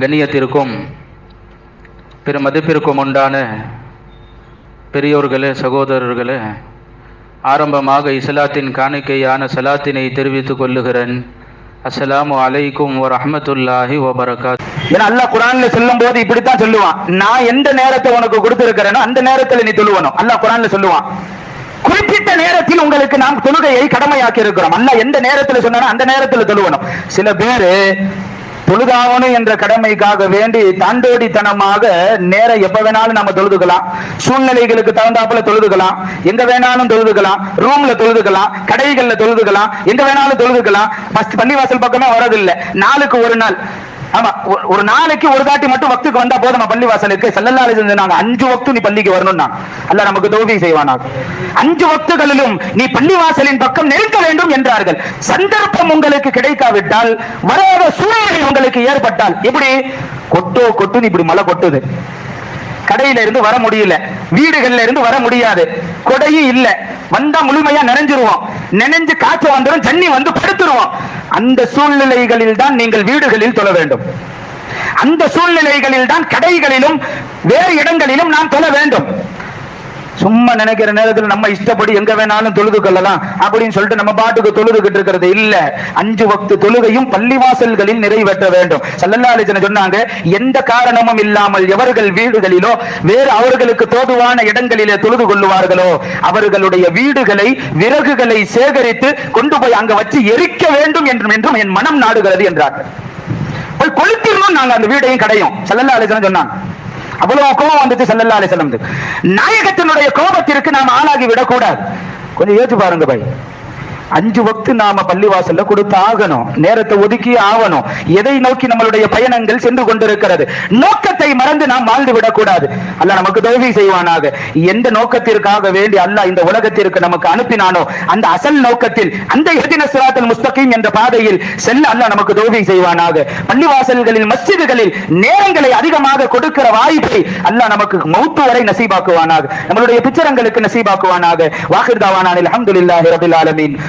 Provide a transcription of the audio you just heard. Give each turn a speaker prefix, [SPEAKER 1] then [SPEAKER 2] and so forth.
[SPEAKER 1] கண்ணியத்திற்கும் பெரும் மதிப்பிற்கும் உண்டான பெரியோர்களே சகோதரர்களே ஆரம்பமாக இஸ்லாத்தின் காணிக்கையான சலாத்தினை தெரிவித்துக் கொள்ளுகிறேன். அஸ்ஸலாமு அலைக்கும் வரஹ்மத்துல்லாஹி வபரகாத்.
[SPEAKER 2] ஏன்னா அல்லாஹ் குரான்ல சொல்லும் போது இப்படித்தான் சொல்லுவான். நான் எந்த நேரத்தை உனக்கு கொடுத்திருக்கிறேனோ அந்த நேரத்தில் நீ தொழுவணும். அல்லாஹ் குரான்ல சொல்லுவான். குறிப்பிட்ட நேரத்தில் உங்களுக்கு நாம் தொழுகையை கடமையாக்கி இருக்கிறோம். அல்ல எந்த நேரத்தில் சொன்னா அந்த நேரத்துல தொழுவணும். சில பேரு தொழுதாவணும் என்ற கடமைக்காக வேண்டி தாண்டோடித்தனமாக நேரம் எப்ப வேணாலும் நம்ம தொழுதுக்கலாம். சூழ்நிலைகளுக்கு தகுந்தாப்புல தொழுதுக்கலாம். எங்க வேணாலும் தொழுதுக்கலாம். ரூம்ல தொழுதுக்கலாம். கடைகள்ல தொழுதுக்கலாம். எங்க வேணாலும் தொழுதுக்கலாம். பள்ளிவாசல் பக்கமே வரதில்லை நாளுக்கு ஒரு நாள். ஆமா ஒரு- ஒரு நாளைக்கு ஒரு தாட்டி மட்டும் வக்துக்கு வந்தா போதும் நம்ம பள்ளிவாசலுக்கு. செல்லல்லா நாங்க அஞ்சு வக்து நீ பள்ளிக்கு வரணும்னா. அல்ல நமக்கு தோல்வி செய்வானாக அஞ்சு வக்துகளிலும் நீ பள்ளிவாசலின் பக்கம் நெருங்க வேண்டும் என்றார்கள். சந்தர்ப்பம் உங்களுக்கு கிடைக்காவிட்டால் வராத சூழ்நிலை உங்களுக்கு ஏற்பட்டால் எப்படி? கொட்டோ கொட்டுன்னு இப்படி மழை கொட்டுது. கடையில இருந்து வர முடியல. வீடுகள்ல இருந்து வர முடியாது. கொடையும் இல்ல. வந்தா முழுமையா நிறைஞ்சிருவோம் நினைஞ்சு காய்ச்சல் வந்துடும் தண்ணி வந்து படுத்துருவோம். அந்த சூழ்நிலைகளில் தான் நீங்கள் வீடுகளில் தொழ வேண்டும். அந்த சூழ்நிலைகளில் தான் கடைகளிலும் வேறு இடங்களிலும் நாம் தொழ வேண்டும். சும்மா நினைக்கிற நேரத்தில் நம்ம இஷ்டப்படி எங்க வேணாலும் தொழுது கொள்ளலாம் அப்படின்னு சொல்லிட்டு நம்ம பாட்டுக்கு தொழுதுகிட்டு இருக்கிறது இல்ல. அஞ்சு வக்து தொழுகையும் பள்ளிவாசல்களில் நிறைவேற்ற வேண்டும். சல்லல்லா அலிஜன சொன்னாங்க எந்த காரணமும் இல்லாமல் எவர்கள் வீடுகளிலோ வேறு அவர்களுக்கு தோதுவான இடங்களிலே தொழுது கொள்ளுவார்களோ அவர்களுடைய வீடுகளை விறகுகளை சேகரித்து கொண்டு போய் அங்க வச்சு எரிக்க வேண்டும் என்றும் என்றும் என் மனம் நாடுகிறது என்றார்கள். போய் கொளுத்திடணும் நாங்க அந்த வீடையும் கடையும். சல்லல்லா அலிஜன சொன்னாங்க. அவ்வளவு கோபம் வந்துச்சு அலி செல்லம் நாயகத்தினுடைய கோபத்திற்கு நாம் ஆளாகி விடக்கூடாது. கொஞ்சம் யோசிச்சு பாருங்க பாய். அஞ்சு வக்து நாம பள்ளிவாசல்ல கொடுத்து ஆகணும் நேரத்தை ஒதுக்கி ஆகணும். எதை நோக்கி நம்மளுடைய பயணங்கள் சென்று கொண்டிருக்கிறது? நோக்கத்தை மறந்து நாம் வாழ்ந்து விடக்கூடாது. அல்ல நமக்கு தோல்வி செய்வானாக. எந்த நோக்கத்திற்காக வேண்டி அல்லாஹ் இந்த உலகத்திற்கு நமக்கு அனுப்பினானோ அந்த அசல் நோக்கத்தில் அந்த எதின சிராத்தல் முஸ்தகீம் என்ற பாதையில் செல்ல அல்ல நமக்கு தோல்வி செய்வானாக. பள்ளிவாசல்களில் மஸ்ஜிதுகளில் நேரங்களை அதிகமாக கொடுக்கிற வாய்ப்பை அல்ல நமக்கு மௌத்து வரை நசீபாக்குவானாக. நம்மளுடைய பிச்சரங்களுக்கு நசீபாக்குவானாக. வாஹிர் தாவானானில் ரபில் ஆலமீன்.